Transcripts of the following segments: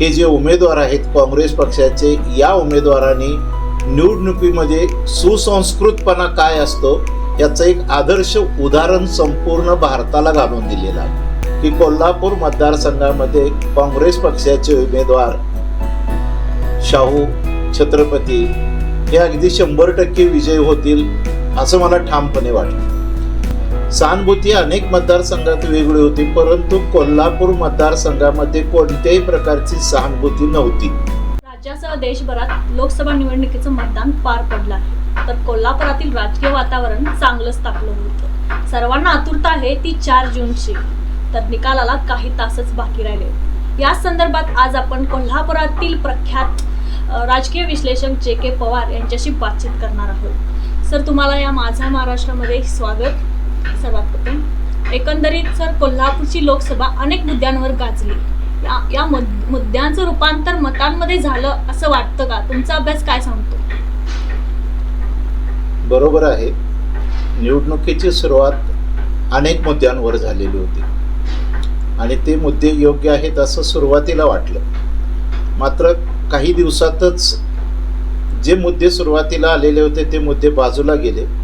हे जे उमेदवार आहेत काँग्रेस पक्षाचे या उमेदवारांनी निवडणुकीमध्ये सुसंस्कृतपणा काय असतो याचं एक आदर्श उदाहरण संपूर्ण भारताला घालून दिलेलं आहे. की कोल्हापूर मतदारसंघामध्ये काँग्रेस पक्षाचे उमेदवार शाहू छत्रपती हे अगदी शंभर टक्के विजय होतील असं मला ठामपणे वाटतं. सहानुभूती अनेक मतदारसंघात वेगळी होती परंतु कोल्हापूर मतदारसंघामध्ये कोणत्याही प्रकारची सहानुभूती नव्हती. राज्यासह देशभरात लोकसभा निवडणुकीचं मतदान पार पडलं आहे. तर कोल्हापुरातील राजकीय वातावरण चांगलंच तापलं होतं. सर्वांना आतुरता आहे ती चार जूनची. तर निकालाला काही तासच बाकी राहिले. या संदर्भात आज आपण कोल्हापुरातील प्रख्यात राजकीय विश्लेषक जे के पवार यांच्याशी बातचीत करणार आहोत. सर तुम्हाला या माझा महाराष्ट्रामध्ये स्वागत. सर्वात प्रथम एकंदरीत सर कोल्हापूरची लोकसभा अनेक मुद्द्यांवर गाजली. या या मुद्द्यांचं रूपांतर मतांमध्ये झालं असं वाटतं का? तुमचा अभ्यास काय सांगतो? बरोबर आहे. निवडणुकीची सुरुवात अनेक मुद्द्यांवर झालेली होती. आणि ते मुद्दे योग्य आहेत असं सुरुवातीला वाटलं. मात्र काही दिवसातच जे मुद्दे सुरुवातीला आलेले होते ते मुद्दे बाजूला गेले.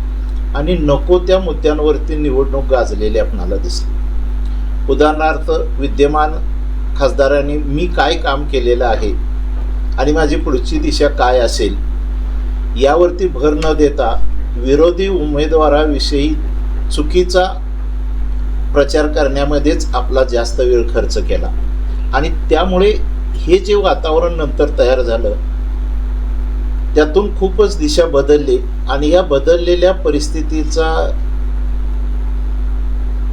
आणि नको त्या मुद्द्यांवरती निवडणूक गाजलेली आपणाला दिसली. उदाहरणार्थ विद्यमान खासदारांनी मी काय काम केलेलं आहे आणि माझी पुढची दिशा काय असेल यावरती भर न देता विरोधी उमेदवाराविषयी चुकीचा प्रचार करण्यामध्येच आपला जास्त वेळ खर्च केला. आणि त्यामुळे हे जे वातावरण नंतर तयार झालं त्यातून खूपच दिशा बदलली आणि या बदललेल्या परिस्थितीचा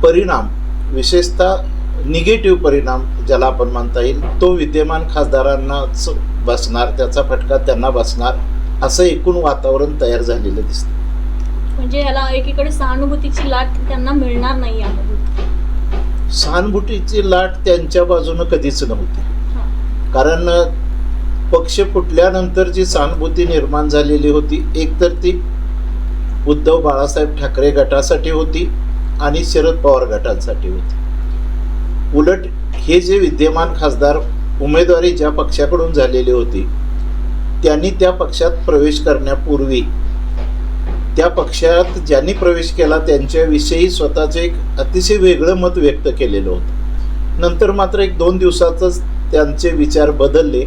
परिणाम विशेषतः निगेटिव्ह परिणाम ज्याला आपण म्हणता येईल तो विद्यमान खासदारांनाच बसणार त्याचा फटका त्यांना बसणार असं एकूण वातावरण तयार झालेलं दिसतं. म्हणजे याला एकीकडे सहानुभूतीची लाट त्यांना मिळणार नाही सहानुभूतीची लाट त्यांच्या बाजूनं कधीच नव्हती. कारण पक्ष फुटल्यानंतर जी सहानुभूती निर्माण झालेली होती एकतर ती उद्धव बाळासाहेब ठाकरे गटासाठी होती आणि शरद पवार गटांसाठी होती. उलट हे जे विद्यमान खासदार उमेदवारी ज्या पक्षाकडून झालेली होती त्यांनी त्या पक्षात प्रवेश करण्यापूर्वी त्या पक्षात ज्यांनी प्रवेश केला त्यांच्याविषयी स्वतःचे एक अतिशय वेगळं मत व्यक्त केलेलं होतं. नंतर मात्र एक दोन दिवसातच त्यांचे विचार बदलले.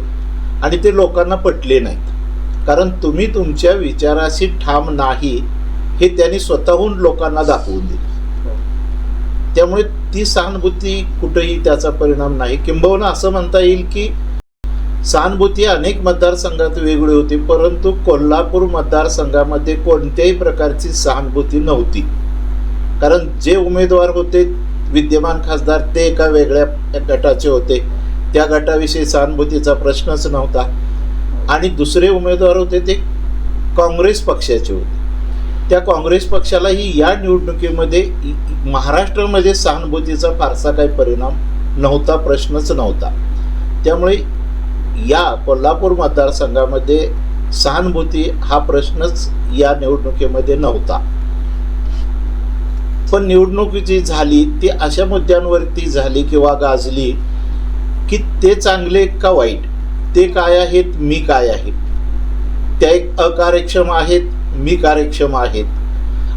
आणि ते लोकांना पटले नाहीत. कारण तुम्ही तुमच्या विचाराशी ठाम नाही हे त्यांनी स्वतःहून लोकांना दाखवून दिले. त्यामुळे ती सहानुभूती कुठेही त्याचा परिणाम नाही. किंबहुना असं म्हणता येईल की सहानुभूती अनेक मतदारसंघात वेगळी होती परंतु कोल्हापूर मतदारसंघामध्ये कोणत्याही प्रकारची सहानुभूती नव्हती. कारण जे उमेदवार होते विद्यमान खासदार ते एका वेगळ्या गटाचे होते. त्या गटाविषयी सहानुभूतीचा प्रश्नच नव्हता. आणि दुसरे उमेदवार होते ते काँग्रेस पक्षाचे होते. त्या काँग्रेस पक्षालाही या निवडणुकीमध्ये महाराष्ट्रामध्ये सहानुभूतीचा फारसा काही परिणाम नव्हता प्रश्नच नव्हता. त्यामुळे या कोल्हापूर मतदारसंघामध्ये सहानुभूती हा प्रश्नच या निवडणुकीमध्ये नव्हता. पण निवडणूक जी झाली ती अशा मुद्द्यांवरती झाली किंवा गाजली की ते चांगले का वाईट? ते काय आहेत मी काय आहे त्या एक अकार्यक्षम आहेत मी कार्यक्षम आहेत.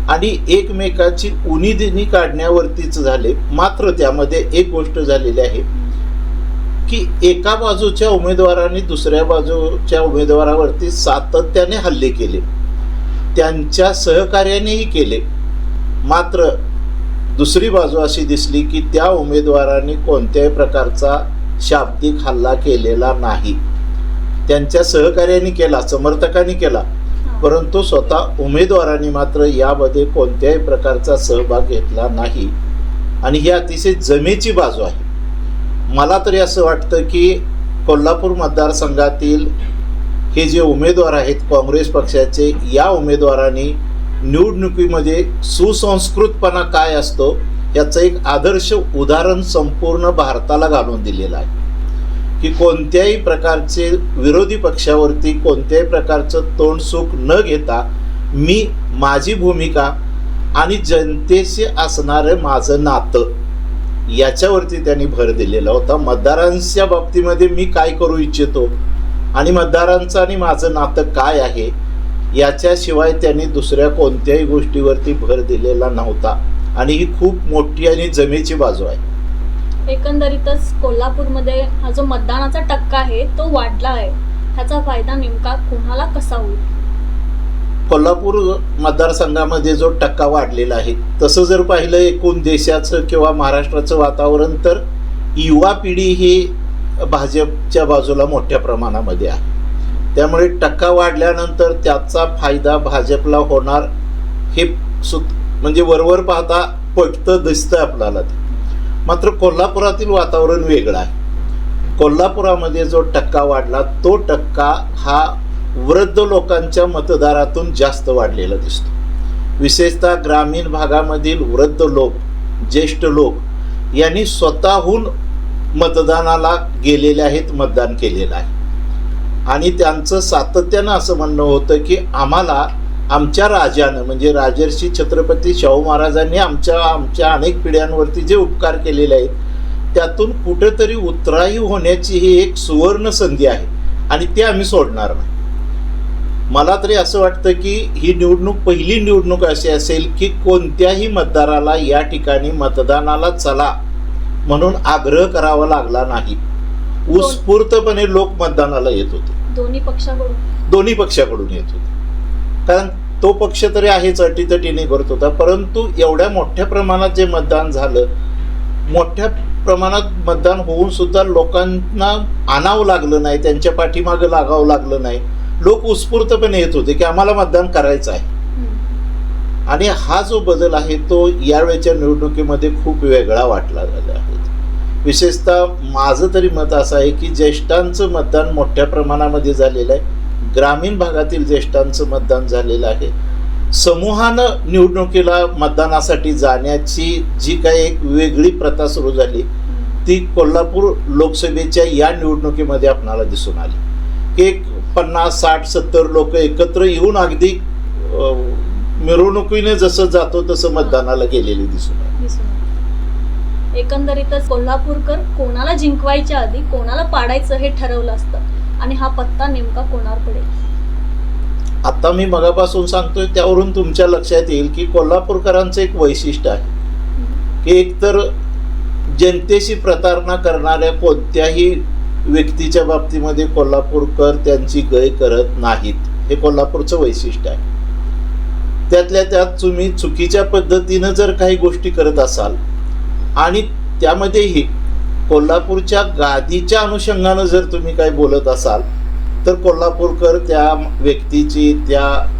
आणि एकमेकाची उनिदिनी काढण्यावरतीच झाले. मात्र त्यामध्ये एक गोष्ट झालेली आहे की एका बाजूच्या उमेदवाराने दुसऱ्या बाजूच्या उमेदवारावरती सातत्याने हल्ले केले. त्यांच्या सहकार्यानेही केले. मात्र दुसरी बाजू अशी दिसली की त्या उमेदवाराने कोणत्याही प्रकारचा शाब्दिक हल्ला केलेला नाही. त्यांच्या सहकार्याने केला समर्थकांनी केला. परंतु स्वतः उमेदवारांनी मात्र यामध्ये कोणत्याही प्रकारचा सहभाग घेतला नाही. आणि ही अतिशय जमेची बाजू आहे. मला तरी असं वाटतं की कोल्हापूर मतदारसंघातील हे जे उमेदवार आहेत काँग्रेस पक्षाचे या उमेदवारांनी निवडणुकीमध्ये सुसंस्कृतपणा काय असतो याचं एक आदर्श उदाहरण संपूर्ण भारताला घालून दिलेलं आहे. की कोणत्याही प्रकारचे विरोधी पक्षावरती कोणत्याही प्रकारचं तोंड सुख न घेता मी माझी भूमिका आणि जनतेशी असणारं माझं नातं याच्यावरती त्यांनी भर दिलेला होता. मतदारांच्या बाबतीमध्ये मी काय करू इच्छितो? आणि मतदारांचं आणि माझं नातं काय आहे? याच्याशिवाय त्यांनी दुसऱ्या कोणत्याही गोष्टीवरती भर दिलेला नव्हता. आणि ही खूप मोठी आणि जमेची बाजू आहे. एकंदरीतच कोल्हापूरमध्ये हा जो मतदानाचा टक्का आहे तो वाढला आहे. ह्याचा फायदा नेमका कुणाला कसा होईल? कोल्हापूर मतदारसंघामध्ये जो टक्का वाढलेला आहे तसं जर पाहिलं एकूण देशाचं किंवा महाराष्ट्राचं वातावरण तर युवा पिढी ही भाजपच्या बाजूला मोठ्या प्रमाणामध्ये आहे. त्यामुळे टक्का वाढल्यानंतर त्याचा फायदा भाजपला होणार हे सु म्हणजे वरवर पाहता पटतं दिसतं आपल्याला ते. मात्र कोल्हापुरातील वातावरण वेगळं आहे. कोल्हापुरामध्ये जो टक्का वाढला तो टक्का हा वृद्ध लोकांच्या मतदारातून जास्त वाढलेला दिसतो. विशेषतः ग्रामीण भागामधील वृद्ध लोक ज्येष्ठ लोक यांनी स्वतःहून मतदानाला गेलेले आहेत मतदान केलेलं आहे. आणि त्यांचं सातत्यानं असं म्हणणं होतं की आम्हाला आमच्या राजानं म्हणजे राजर्षी छत्रपती शाहू महाराजांनी आमच्या आमच्या अनेक पिढ्यांवरती जे उपकार केलेले आहेत त्यातून कुठेतरी उतराई होण्याची ही एक सुवर्ण संधी आहे आणि ते आम्ही सोडणार नाही. मला तरी असं वाटतं की ही निवडणूक पहिली निवडणूक अशी असेल की कोणत्याही मतदाराला या ठिकाणी मतदानाला चला म्हणून आग्रह करावा लागला नाही. उत्स्फूर्तपणे लोक मतदानाला येत होते. दोन्ही पक्षाकडून? दोन्ही पक्षाकडून येत होते. कारण तो पक्ष तरी आहेच अटीतटीने करत होता. परंतु एवढ्या मोठ्या प्रमाणात जे मतदान झालं मोठ्या प्रमाणात मतदान होऊन सुद्धा लोकांना आणावं लागलं नाही त्यांच्या पाठीमागं लागावं लागलं नाही. लोक उत्स्फूर्तपणे येत होते की आम्हाला मतदान करायचं आहे. आणि हा जो बदल आहे तो यावेळच्या निवडणुकीमध्ये खूप वेगळा वाटला झाला आहे. विशेषतः माझं तरी मत असं आहे की ज्येष्ठांचं मतदान मोठ्या प्रमाणामध्ये झालेलं आहे. ग्रामीण भागातील ज्येष्ठांचं मतदान झालेलं आहे. समूहानं निवडणुकीला मतदानासाठी जाण्याची जी काही एक वेगळी प्रथा सुरू झाली ती कोल्हापूर लोकसभेच्या या निवडणुकीमध्ये आपणाला दिसून आली. की एक पन्नास साठ सत्तर लोक एकत्र येऊन अगदी मिरवणुकीने जसं जातो तसं मतदानाला गेलेली दिसून आली. एकंदरीतच कोल्हापूरकर कोणाला जिंकवायच्या आधी कोणाला पाडायचं हे ठरवलं असतं? आणि हा पत्ता नेमका कोणावर पडेल आता मी मगापासून सांगतोय त्यावरून तुमच्या लक्षात येईल की कोल्हापूरकरांचं एक वैशिष्ट्य आहे. की एकतर जनतेशी प्रतारणा करणाऱ्या कोणत्याही व्यक्तीच्या बाबतीमध्ये कोल्हापूरकर त्यांची गय करत नाहीत. हे कोल्हापूरचं वैशिष्ट्य आहे. त्यातल्या त्यात तुम्ही चुकीच्या पद्धतीनं जर काही गोष्टी करत असाल आणि त्यामध्येही कोल्हापूरच्या गादीच्या अनुषंगानं जर तुम्ही काही बोलत असाल तर कोल्हापूरकर त्या व्यक्तीची त्या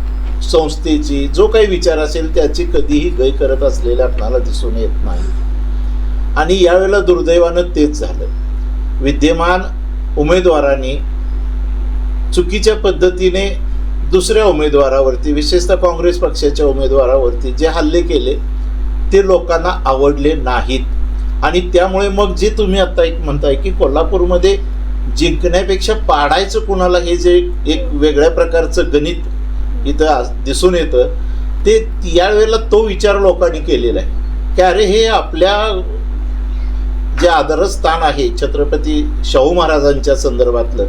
संस्थेची जो काही विचार असेल त्याची कधीही गय करत असलेले आपणाला दिसून येत नाही. आणि यावेळेला दुर्दैवानं तेच झालं. विद्यमान उमेदवारांनी चुकीच्या पद्धतीने दुसऱ्या उमेदवारावरती विशेषतः काँग्रेस पक्षाच्या उमेदवारावरती जे हल्ले केले ते लोकांना आवडले नाहीत. आणि त्यामुळे मग जे तुम्ही आता एक म्हणताय की कोल्हापूरमध्ये जिंकण्यापेक्षा पाडायचं कुणाला हे जे एक वेगळ्या प्रकारचं गणित इथं दिसून येतं ते यावेळेला तो विचार लोकांनी केलेला आहे. की अरे हे आपल्या जे आदरस्थान आहे छत्रपती शाहू महाराजांच्या संदर्भातलं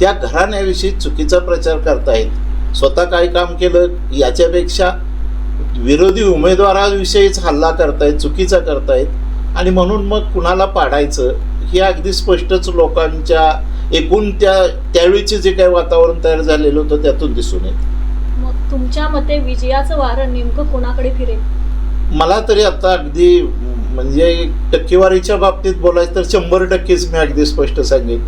त्या घराण्याविषयी चुकीचा प्रचार करतायत. स्वतः काय काम केलं? याच्यापेक्षा विरोधी उमेदवाराविषयीच हल्ला करतायत चुकीचा करतायत. आणि म्हणून मग कुणाला पाडायचं हे अगदी स्पष्टच लोकांच्या एकूण त्या त्यावेळीचे जे काही वातावरण तयार झालेलं होतं त्यातून दिसून येतं. मग तुमच्या मते विजयाचं वारं नेमकं कोणाकडे फिरेल? मला तरी आता अगदी म्हणजे टक्केवारीच्या बाबतीत बोलायचं तर शंभर टक्केच मी अगदी स्पष्ट सांगेन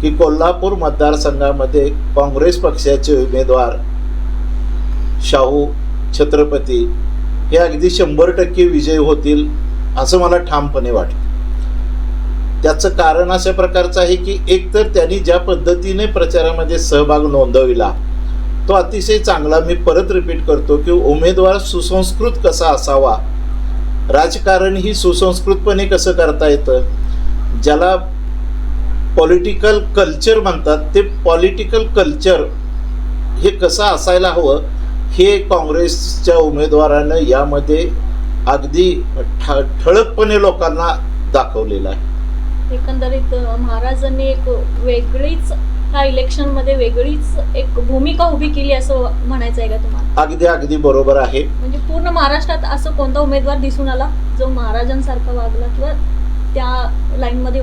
की कोल्हापूर मतदारसंघामध्ये काँग्रेस पक्षाचे उमेदवार शाहू छत्रपती हे अगदी शंभर टक्के विजय होतील. असं मला ठामपणे वाटतं त्याचं कारण अशा प्रकारचं आहे की एकतर त्यांनी ज्या पद्धतीने प्रचारामध्ये सहभाग नोंदविला तो अतिशय चांगला मी परत रिपीट करतो की उमेदवार सुसंस्कृत कसा असावा? राजकारण ही सुसंस्कृतपणे कसं करता येतं? ज्याला पॉलिटिकल कल्चर म्हणतात ते पॉलिटिकल कल्चर हे कसं असायला हवं? हे काँग्रेसच्या उमेदवारानं यामध्ये अगदी ठळकपणे लोकांना दाखवलेला आहे. एकंदरीत महाराजांनी एक वेगळीच ह्या इलेक्शनमध्ये वेगळीच एक भूमिका उभी केली असं म्हणायचं आहे का तुम्हाला? अगदी अगदी बरोबर आहे. म्हणजे पूर्ण महाराष्ट्रात असं कोणता उमेदवार दिसून आला जो महाराजांसारखा वागला किंवा त्या लाईन मध्ये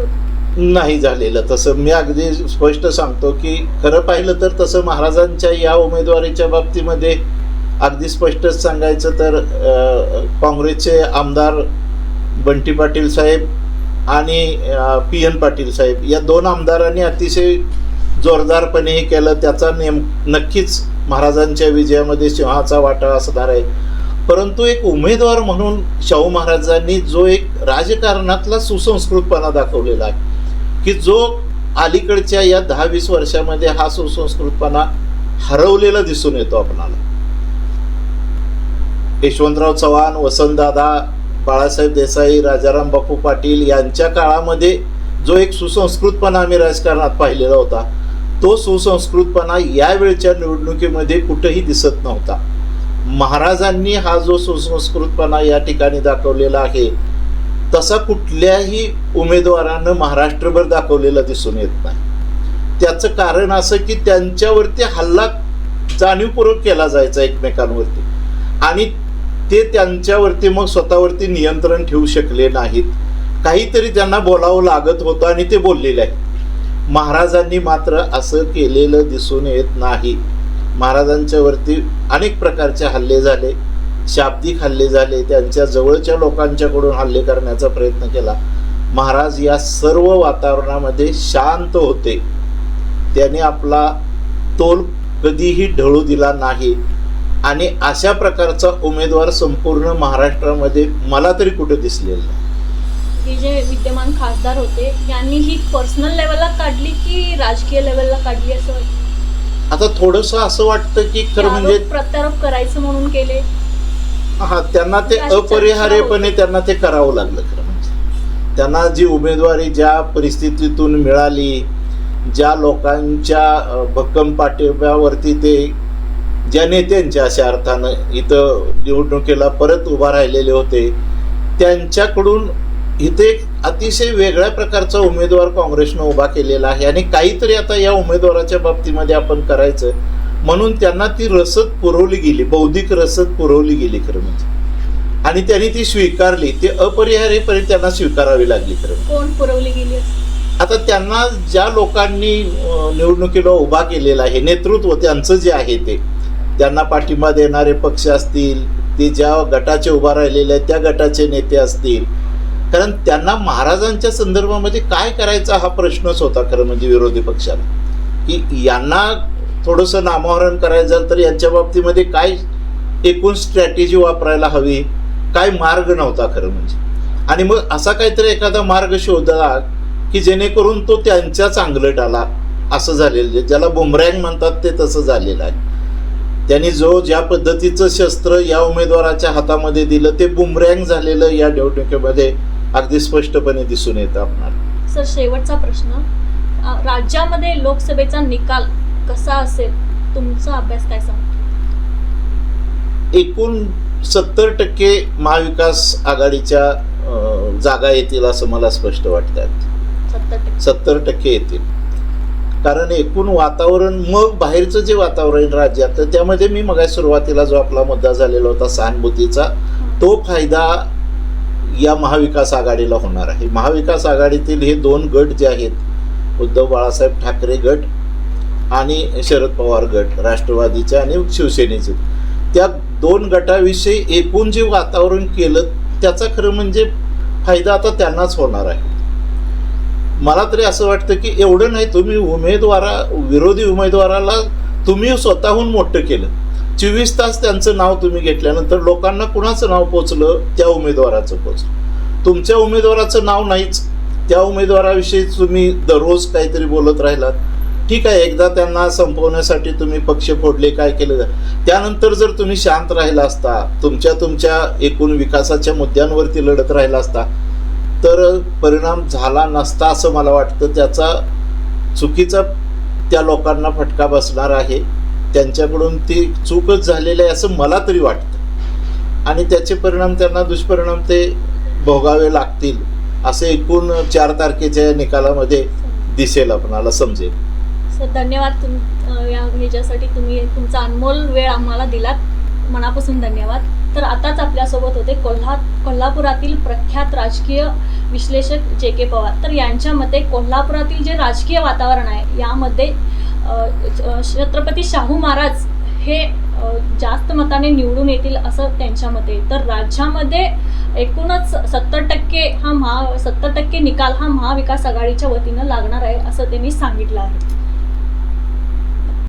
नाही झालेलं. तसं मी अगदी स्पष्ट सांगतो की खरं पाहिलं तर तसं महाराजांच्या या उमेदवारीच्या बाबतीमध्ये अगदी स्पष्टच सांगायचं तर काँग्रेसचे आमदार बंटी पाटील साहेब आणि पी एन पाटील साहेब या दोन आमदारांनी अतिशय जोरदारपणे हे केलं. त्याचा नेम नक्कीच महाराजांच्या विजयामध्ये सिंहाचा वाटा असणार आहे. परंतु एक उमेदवार म्हणून शाहू महाराजांनी जो एक राजकारणातला सुसंस्कृतपणा दाखवलेला आहे की जो अलीकडच्या या दहा वीस वर्षामध्ये हा सुसंस्कृतपणा हरवलेला दिसून येतो आपणाला यशवंतराव चव्हाण वसंतदादा बाळासाहेब देसाई राजाराम बापू पाटील यांच्या काळामध्ये जो एक सुसंस्कृतपणा आम्ही राजकारणात पाहिलेला होता तो सुसंस्कृतपणा यावेळच्या निवडणुकीमध्ये कुठंही दिसत नव्हता. महाराजांनी हा जो सुसंस्कृतपणा या ठिकाणी दाखवलेला आहे तसा कुठल्याही उमेदवारानं महाराष्ट्रभर दाखवलेला दिसून येत नाही. त्याचं कारण असं की त्यांच्यावरती हल्ला जाणीवपूर्वक केला जायचा एकमेकांवरती. आणि ते त्यांच्यावरती मग स्वतःवरती नियंत्रण ठेवू शकले नाहीत. काहीतरी त्यांना बोलावं लागत होतं आणि ते बोललेले आहे महाराजांनी मात्र असं केलेलं दिसून येत नाही. महाराजांच्यावरती अनेक प्रकारचे हल्ले झाले. शाब्दिक हल्ले झाले. त्यांच्या जवळच्या लोकांच्याकडून हल्ले करण्याचा प्रयत्न केला. महाराज या सर्व वातावरणामध्ये शांत होते. त्याने आपला तोल कधीही ढळू दिला नाही. आणि अशा प्रकारचा उमेदवार संपूर्ण महाराष्ट्रामध्ये मला तरी कुठे दिसलेला नाही. हे जे विद्यमान खासदार होते यांनी ही पर्सनल लेवलला काढली की राजकीय लेवलला काढली असं? आता थोडंसं असं वाटतं की खरं म्हणजे आरोप प्रत्यारोप करायचं म्हणून केले. हा त्यांना ते अशी चर्चा अपरिहार्यपणे होते. त्यांना ते करावं लागलं खरं म्हणजे. त्यांना जी उमेदवारी ज्या परिस्थितीतून मिळाली ज्या लोकांच्या अ, भक्कम पाठिंब्यावरती ते ज्या नेत्यांच्या अशा अर्थानं इथं निवडणुकीला परत उभा राहिलेले होते त्यांच्याकडून इथे एक अतिशय वेगळ्या प्रकारचा उमेदवार काँग्रेसनं उभा केलेला आहे. आणि काहीतरी आता या उमेदवाराच्या बाबतीमध्ये आपण करायचं म्हणून त्यांना ती रसद पुरवली गेली बौद्धिक रसद पुरवली गेली खरं म्हणजे. आणि त्यांनी ती स्वीकारली ती अपरिहार्यपणे त्यांना स्वीकारावी लागली खरं म्हणजे. कोण पुरवली गेली आता त्यांना ज्या लोकांनी निवडणुकीला उभा केलेला आहे नेतृत्व त्यांचं जे आहे ते त्यांना पाठिंबा देणारे पक्ष असतील ते ज्या गटाचे उभा राहिलेले आहेत त्या गटाचे नेते असतील. कारण त्यांना महाराजांच्या संदर्भामध्ये काय करायचा हा प्रश्नच होता खरं म्हणजे विरोधी पक्षाला. की यांना थोडंसं नामोहरण करायचं झालं तर यांच्या बाबतीमध्ये काय एकूण स्ट्रॅटेजी वापरायला हवी काय मार्ग नव्हता खरं म्हणजे. आणि मग असा काहीतरी एखादा मार्ग शोधला की जेणेकरून तो त्यांच्या चांगलं आला असं झालेलं आहे. ज्याला बुमरँग म्हणतात ते तसं झालेलं आहे. त्यांनी जो ज्या पद्धतीचं शस्त्र या उमेदवाराच्या हातामध्ये दिलं ते बुमरँग झालेलं या निवडणुकीमध्ये अगदी स्पष्टपणे दिसून येतं आपणाला. सर शेवटचा प्रश्न. राज्यामध्ये लोकसभेचा निकाल कसा असेल? तुमचा अभ्यास काय सांगतो? एकूण सत्तर टक्के महाविकास आघाडीच्या जागा येतील असं मला स्पष्ट वाटतं. सत्तर टक्के. सत्तर टक्के येतील. कारण एकूण वातावरण मग बाहेरचं जे वातावरण राज्यात तर त्यामध्ये मी मग सुरुवातीला जो आपला मुद्दा झालेला होता सहानुभूतीचा तो फायदा या महाविकास आघाडीला होणार आहे. महाविकास आघाडीतील हे दोन गट जे आहेत उद्धव बाळासाहेब ठाकरे गट आणि शरद पवार गट राष्ट्रवादीचे आणि शिवसेनेचे. त्या दोन गटाविषयी एकूण जे वातावरण केलं त्याचा खरं म्हणजे फायदा आता त्यांनाच होणार आहे. मला तरी असं वाटतं की एवढं नाही तुम्ही उमेदवारा विरोधी उमेदवाराला तुम्ही स्वतःहून मोठं केलं. चोवीस तास त्यांचं नाव तुम्ही घेतल्यानंतर लोकांना कुणाचं नाव पोचलं? त्या उमेदवाराचं पोचलं. तुमच्या उमेदवाराचं नाव नाहीच. त्या उमेदवाराविषयी तुम्ही दररोज काहीतरी बोलत राहिलात. ठीक आहे एकदा त्यांना संपवण्यासाठी तुम्ही पक्ष फोडले काय केलं? त्यानंतर जर तुम्ही शांत राहिला असता तुमच्या तुमच्या एकूण विकासाच्या मुद्द्यांवरती लढत राहिला असता तर परिणाम झाला नसता असं मला वाटतं. त्याचा चुकीचा त्या लोकांना फटका बसणार आहे. त्यांच्याकडून ती चूकच झालेली आहे असं मला तरी वाटतं. आणि त्याचे परिणाम त्यांना दुष्परिणाम ते भोगावे लागतील असे एकूण चार तारखेच्या निकालामध्ये दिसेल आपणाला समजेल. सर धन्यवाद तुम या ह्याच्यासाठी तुम्ही तुमचा अनमोल वेळ आम्हाला दिलात. मनापासून धन्यवाद. तर आताच आपल्यासोबत होते कोल्हा कोल्हापुरातील प्रख्यात राजकीय विश्लेषक जे के पवार. तर यांच्या मते कोल्हापुरातील जे राजकीय वातावरण आहे यामध्ये छत्रपती शाहू महाराज हे जास्त मताने निवडून येतील असं त्यांच्या मते. तर राज्यामध्ये एकूणच सत्तर टक्के हा महा सत्तर टक्के निकाल हा महाविकास आघाडीच्या वतीनं लागणार आहे असं त्यांनी सांगितलं आहे.